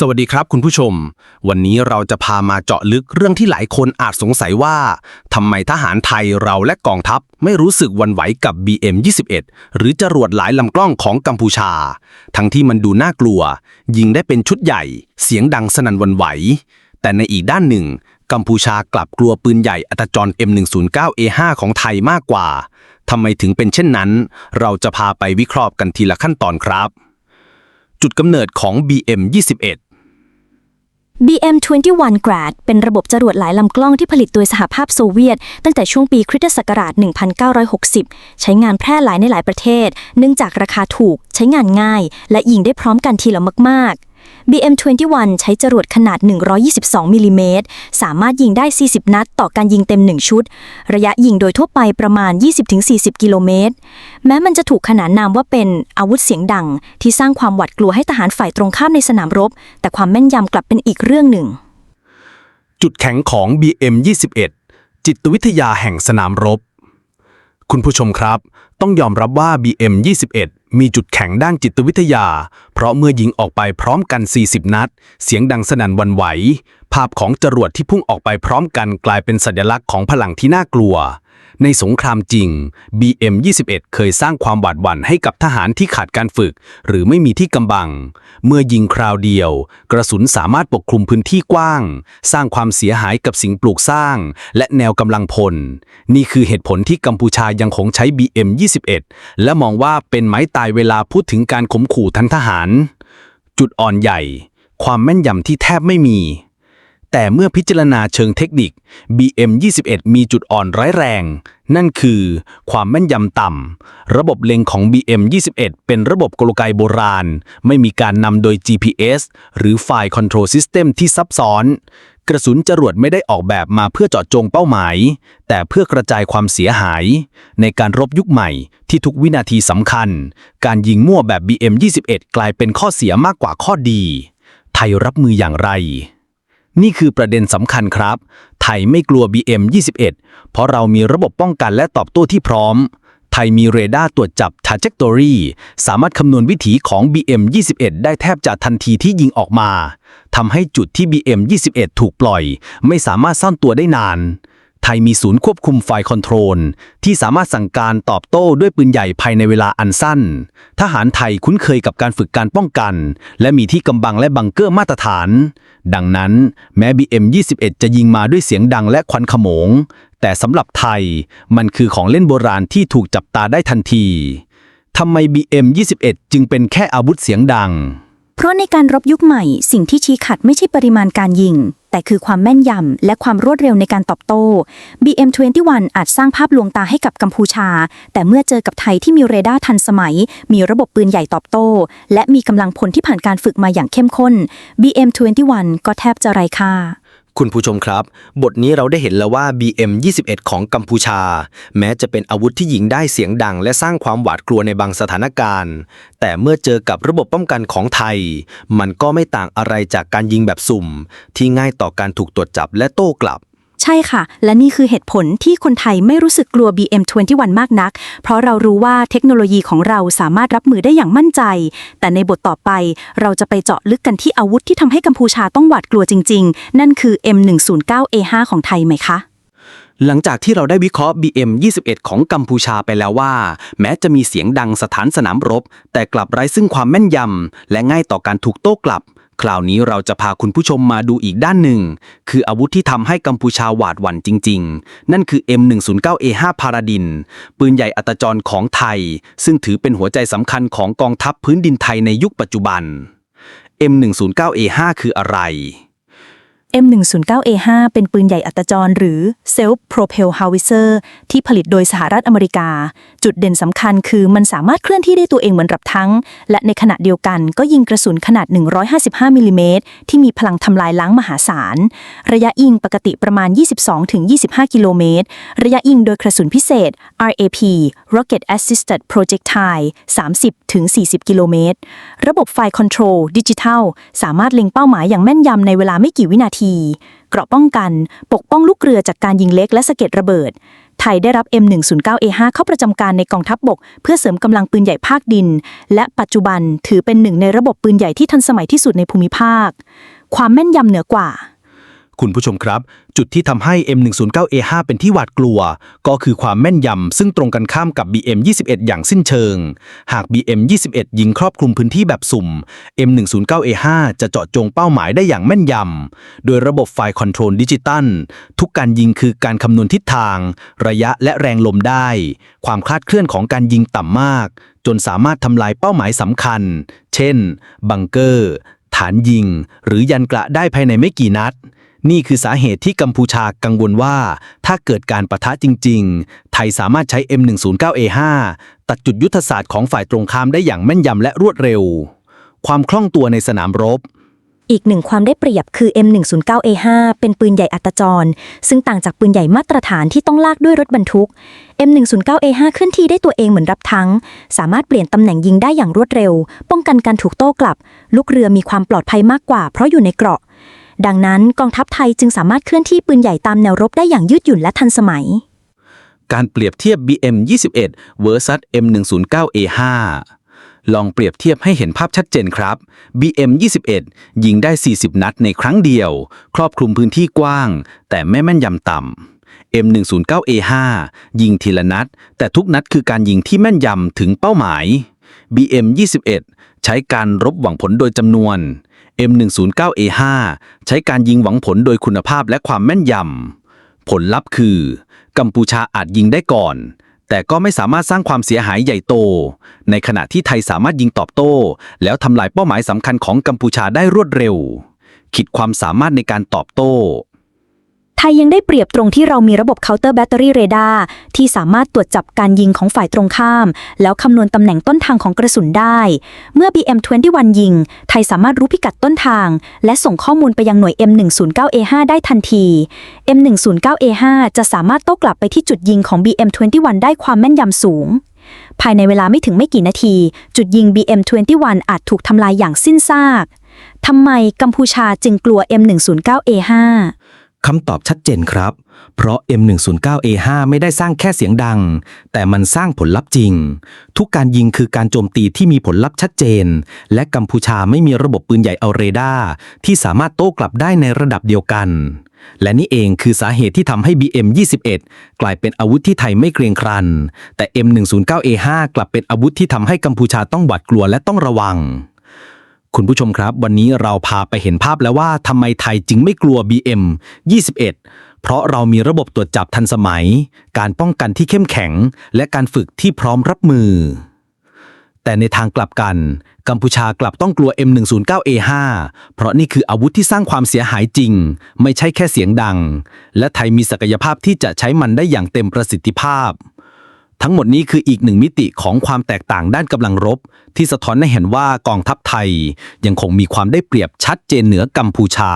สวัสดีครับคุณผู้ชม วันนี้เราจะพามาเจาะลึกเรื่องที่หลายคนอาจสงสัยว่าทำไมทหารไทยเราและกองทัพไม่รู้สึกวันไหวกับ BM21 หรือจรวดหลายลำกล้องของกัมพูชา ทั้งที่มันดูน่ากลัว ยิงได้เป็นชุดใหญ่ เสียงดังสนั่นวันไหว แต่ในอีกด้านหนึ่ง กัมพูชากลับกลัวปืนใหญ่อัตจร M109A5 ของไทยมากกว่าทำไมถึงเป็นเช่นนั้น เราจะพาไปวิเคราะห์กันทีละขั้นตอนครับ จุดกำเนิดของ BM21 BM21 Grad เป็นระบบจรวดหลายลำกล้องที่ผลิตโดยสหภาพโซเวียต ตั้งแต่ช่วงปีคริสตศักราช 1960 ใช้งานแพร่หลายในหลายประเทศ เนื่องจากราคาถูก ใช้งานง่าย และยิงได้พร้อมกันทีละมากๆ BM21 ใช้จรวดขนาด 122 มิลลิเมตร สามารถยิงได้ 40 นัด ต่อการยิงเต็ม 1 ชุด ระยะยิงโดยทั่วไปประมาณ 20-40 กิโลเมตร แม้มันจะถูกขนานนามว่าเป็นอาวุธเสียงดัง ที่สร้างความหวาดกลัวให้ทหารฝ่ายตรงข้ามในสนามรบ แต่ความแม่นยำกลับเป็นอีกเรื่องหนึ่ง จุดแข็งของ BM21 จิตวิทยาแห่งสนามรบ คุณผู้ชมครับ ต้องยอมรับว่า BM21 มีจุดแข็งด้านจิตวิทยา เพราะเมื่อยิงออกไปพร้อมกัน 40 นัด เสียงดังสนั่นวันไหว ภาพของจรวดที่พุ่งออกไปพร้อมกันกลายเป็นสัญลักษณ์ของพลังที่น่ากลัว ในสงครามจริง BM21 เคยสร้างความหวาดหวั่นให้กับทหารที่ขาดการฝึก หรือไม่มีที่กำบัง เมื่อยิงคราวเดียว กระสุนสามารถปกคลุมพื้นที่กว้าง สร้างความเสียหายกับสิ่งปลูกสร้าง และแนวกำลังพล นี่คือเหตุผลที่กัมพูชายังคงใช้ BM21 และมองว่าเป็นไม้ตายเวลาพูดถึงการข่มขู่ทางทหาร จุดอ่อนใหญ่ ความแม่นยำที่แทบไม่มี แต่เมื่อพิจารณาเชิงเทคนิค BM21 มีจุดอ่อนร้ายแรง นั่นคือ ความแม่นยำต่ำ ระบบเล็งของ BM21 เป็นระบบกลไกโบราณ ไม่มีการนำโดย GPS หรือ File Control System ที่ซับซ้อน กระสุนจรวดไม่ได้ออกแบบมาเพื่อเจาะจงเป้าหมาย แต่เพื่อกระจายความเสียหาย ในการรบยุคใหม่ที่ทุกวินาทีสำคัญ การยิงมั่วแบบ BM21 กลายเป็นข้อเสียมากกว่าข้อดี ไทยรับมืออย่างไร นี่คือประเด็นสำคัญครับ ไทยไม่กลัว BM21 เพราะเรามีระบบป้องกันและตอบโต้ที่พร้อม ไทยมีเรดาร์ตรวจจับ trajectory สามารถคำนวณวิถีของ BM21 ได้แทบจะทันทีที่ยิงออกมาทำให้จุดที่ BM21 ถูกปล่อย ไม่สามารถซ่อนตัวได้นาน ไทยมีศูนย์ควบคุมไฟคอนโทรล ที่สามารถสั่งการตอบโต้ด้วยปืนใหญ่ภายในเวลาอันสั้น ทหารไทยคุ้นเคยกับการฝึกการป้องกัน และมีที่กำบังและบังเกอร์มาตรฐาน ดังนั้นแม้ BM21 จะยิงมาด้วยเสียงดังและควันขโมง แต่สำหรับไทยมันคือของเล่นโบราณที่ถูกจับตาได้ทันทีทำไม BM21 จึงเป็นแค่อาวุธเสียงดัง เพราะในการรบยุคใหม่ สิ่งที่ชี้ขัดไม่ใช่ปริมาณการยิง แต่คือความแม่นยำและความรวดเร็วในการตอบโต้ BM21 อาจสร้างภาพลวงตาให้กับกัมพูชา แต่เมื่อเจอกับไทยที่มีเรดาร์ทันสมัย มีระบบปืนใหญ่ตอบโต้ และมีกำลังพลที่ผ่านการฝึกมาอย่างเข้มข้น BM21 ก็แทบจะไร้ค่า คุณผู้ชมครับ บทนี้เราได้เห็นแล้วว่า BM21 ของกัมพูชา แม้จะเป็นอาวุธที่ยิงได้เสียงดัง และสร้างความหวาดกลัวในบางสถานการณ์ แต่เมื่อเจอกับระบบป้องกันของไทย มันก็ไม่ต่างอะไรจากการยิงแบบสุ่ม ที่ง่ายต่อการถูกตรวจจับและโต้กลับ ช่ค่ะ และนี่คือเหตุผลที่คนไทยไม่รู้สึกกลัว BM21 มากนัก เพราะเรารู้ว่าเทคโนโลยีของเราสามารถรับมือได้อย่างมั่นใจ แต่ในบทต่อไปเราจะไปเจาะลึกกันที่อาวุธที่ทำให้กัมพูชาต้องหวาดกลัวจริง ๆ นั่นคือ M109A5 ของไทยไหมคะหลังจากที่เราได้วิเคราะห์ BM21 ของกัมพูชาไปแล้วว่า แม้จะมีเสียงดังสถานสนามรบ แต่กลับไร้ซึ่งความแม่นยำ และง่ายต่อการถูกโต้กลับ คราวนี้เราจะพาคุณผู้ชมมาดูอีกด้านหนึ่ง คืออาวุธที่ทำให้กัมพูชาหวาดหวั่นจริง ๆ นั่นคือ M109A5 พาราดิน ปืนใหญ่อัตจรของไทย ซึ่งถือเป็นหัวใจสำคัญของกองทัพพื้นดินไทยในยุคปัจจุบัน M109A5 คืออะไร M109A5 เป็นปืนใหญ่อัตจรหรือ Self Propel Howitzer ที่ผลิตโดยสหรัฐอเมริกา จุดเด่นสำคัญคือมันสามารถเคลื่อนที่ได้ตัวเองเหมือนรับทั้ง และในขณะเดียวกันก็ยิงกระสุนขนาด 155 มิลลิเมตรที่มีพลังทำลายล้างมหาศาล ระยะยิงปกติประมาณ 22-25 กิโลเมตร ระยะยิงโดยกระสุนพิเศษ RAP Rocket Assisted Projectile 30-40 กิโลเมตร ระบบไฟคอนโทรลดิจิทัล สามารถเล็งเป้าหมายอย่างแม่นยำในเวลาไม่กี่วินาทีเกราะป้องกัน ปกป้องลูกเรือจากการยิงเล็กและสะเก็ดระเบิด ไทยได้รับ M109A5 เข้าประจำการในกองทัพบบก เพื่อเสริมกำลังปืนใหญ่ภาคดิน และปัจจุบันถือเป็นหนึ่งในระบบปืนใหญ่ที่ทันสมัยที่สุดในภูมิภาค ความแม่นยำเหนือกว่า คุณผู้ชมครับ จุดที่ทำให้ M109A5 เป็นที่หวาดกลัว ก็คือความแม่นยำซึ่งตรงกันข้ามกับ BM21 อย่างสิ้นเชิง หาก BM21 ยิงครอบคลุมพื้นที่แบบสุ่ม M109A5 จะเจาะจงเป้าหมายได้อย่างแม่นยำ โดยระบบไฟคอนโทรลดิจิตัล ทุกการยิงคือการคำนวณทิศทาง ระยะและแรงลมได้ ความคลาดเคลื่อนของการยิงต่ำมาก จนสามารถทำลายเป้าหมายสำคัญ เช่น บังเกอร์ ฐานยิง หรือยันกระได้ภายในไม่กี่นัด นี่คือสาเหตุที่กัมพูชากังวลว่า ถ้าเกิดการประทะจริง ๆ ไทยสามารถใช้ M109A5 ตัดจุดยุทธศาสตร์ของฝ่ายตรงข้ามได้อย่างแม่นยำและรวดเร็ว ความคล่องตัวในสนามรบ อีกหนึ่งความได้เปรียบคือ M109A5 เป็นปืนใหญ่อัตจร ซึ่งต่างจากปืนใหญ่มาตรฐานที่ต้องลากด้วยรถบรรทุก M109A5 เคลื่อนที่ได้ตัวเองเหมือนรับทั้ง สามารถเปลี่ยนตำแหน่งยิงได้อย่างรวดเร็ว ป้องกันการถูกโต้กลับ ลูกเรือมีความปลอดภัยมากกว่า เพราะอยู่ในเกราะ ดังนั้นกองทัพไทยจึงสามารถเคลื่อนที่ปืนใหญ่ตามแนวรบได้อย่างยืดหยุ่นและทันสมัย การเปรียบเทียบ BM21 vs M109A5 ลองเปรียบเทียบให้เห็นภาพชัดเจนครับ BM21 ยิงได้ 40 นัดในครั้งเดียว ครอบคลุมพื้นที่กว้าง แต่ไม่แม่นยำต่ำ M109A5 ยิงทีละนัด แต่ทุกนัดคือการยิงที่แม่นยำถึงเป้าหมาย BM21 ใช้การรบหวังผลโดยจำนวน M109A5 ใช้การยิงหวังผลโดยคุณภาพและความแม่นยำ ผลลัพธ์คือ กัมพูชาอาจยิงได้ก่อน แต่ก็ไม่สามารถสร้างความเสียหายใหญ่โต ในขณะที่ไทยสามารถยิงตอบโต้ แล้วทำลายเป้าหมายสำคัญของกัมพูชาได้รวดเร็ว ขีดความสามารถในการตอบโต้ ไทยยังได้เปรียบตรงที่เรามีระบบ Counter Battery Radar ที่สามารถตรวจจับการยิงของฝ่ายตรงข้าม แล้วคำนวณตำแหน่งต้นทางของกระสุนได้ เมื่อ BM21 ยิง ไทยสามารถรู้พิกัดต้นทาง และส่งข้อมูลไปยังหน่วย M109A5 ได้ทันที M109A5 จะสามารถโต้กลับไปที่จุดยิงของ BM21 ได้ความแม่นยำสูงภายในเวลาไม่ถึงไม่กี่นาที จุดยิง BM21 อาจถูกทำลายอย่างสิ้นซาก ทำไมกัมพูชาจึงกลัว M109A5 คำตอบชัดเจนครับ เพราะ M109A5 ไม่ได้สร้างแค่เสียงดัง แต่มันสร้างผลลัพธ์จริง ทุกการยิงคือการโจมตีที่มีผลลัพธ์ชัดเจน และกัมพูชาไม่มีระบบปืนใหญ่เอาเรดาร์ที่สามารถโต้กลับได้ในระดับเดียวกัน และนี่เองคือสาเหตุที่ทำให้ BM21 กลายเป็นอาวุธที่ไทยไม่เกรงครัน แต่ M109A5 กลับเป็นอาวุธที่ทำให้กัมพูชาต้องหวาดกลัวและต้องระวัง คุณผู้ชมครับ วันนี้เราพาไปเห็นภาพแล้วว่าทำไมไทยจึงไม่กลัว BM 21 เพราะเรามีระบบตรวจจับทันสมัย การป้องกันที่เข้มแข็ง และการฝึกที่พร้อมรับมือ แต่ในทางกลับกัน กัมพูชากลับต้องกลัว M109A5 เพราะนี่คืออาวุธที่สร้างความเสียหายจริง ไม่ใช่แค่เสียงดัง และไทยมีศักยภาพที่จะใช้มันได้อย่างเต็มประสิทธิภาพ ทั้งหมดนี้คืออีกหนึ่งมิติของความแตกต่างด้านกำลังรบ ที่สะท้อนให้เห็นว่ากองทัพไทย ยังคงมีความได้เปรียบชัดเจนเหนือกัมพูชา